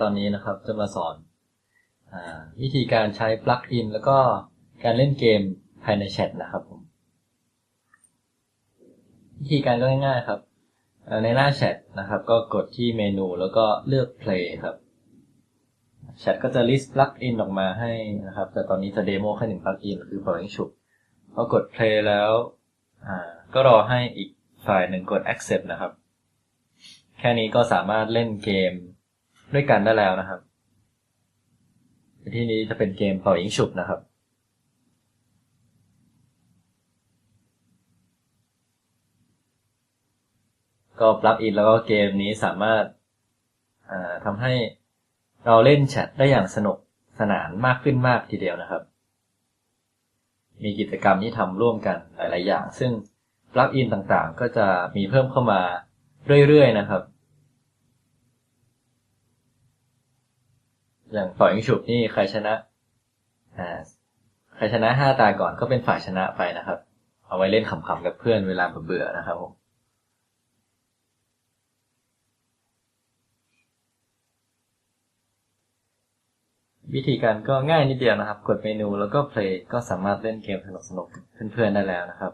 ตอนนี้นะครับจะมาสอนอวิธีการใช้ปลั๊กอินแล้วก็การเล่นเกมภายในแชทนะครับผมวิธีการก็ง่ายๆครับในหน้าแชทนะครับ ก็กดที่เมนูแล้วก็เลือก play ครับแชทก็จะ list plug in ออกมาให้นะครับ แต่ตอนนี้จะเดโมแค่หนึ่ง plug in คือ Powering Shop พอกด play แล้วก็รอให้อีกฝ่ายหนึ่งกด accept นะครับ แค่นี้ก็สามารถเล่นเกม ด้วยกันได้แล้วนะครับที่นี้จะเป็นเกมเป่ายิงฉุบนะครับ ก็ปลั๊กอินแล้วก็เกมนี้สามารถทำให้เราเล่นแชทได้อย่างสนุกสนานมากขึ้นมากทีเดียวนะครับ มีกิจกรรมที่ทำร่วมกันหลาย ๆ อย่าง ซึ่งปลั๊กอินต่างๆ ก็จะมีเพิ่มเข้ามาเรื่อย ๆ นะครับ อย่างฝ่ายิงฉุบนี่ใครชนะใครชนะห้าตาก่อนก็เป็นฝ่ายชนะไปนะครับ เอาไว้เล่นขำๆกับเพื่อนเวลาเบื่อนะครับผมวิธีการก็ง่ายนิดเดียวนะครับ กดเมนูแล้วก็ play ก็สามารถเล่นเกมสนุกๆกับเพื่อนๆได้แล้วนะครับ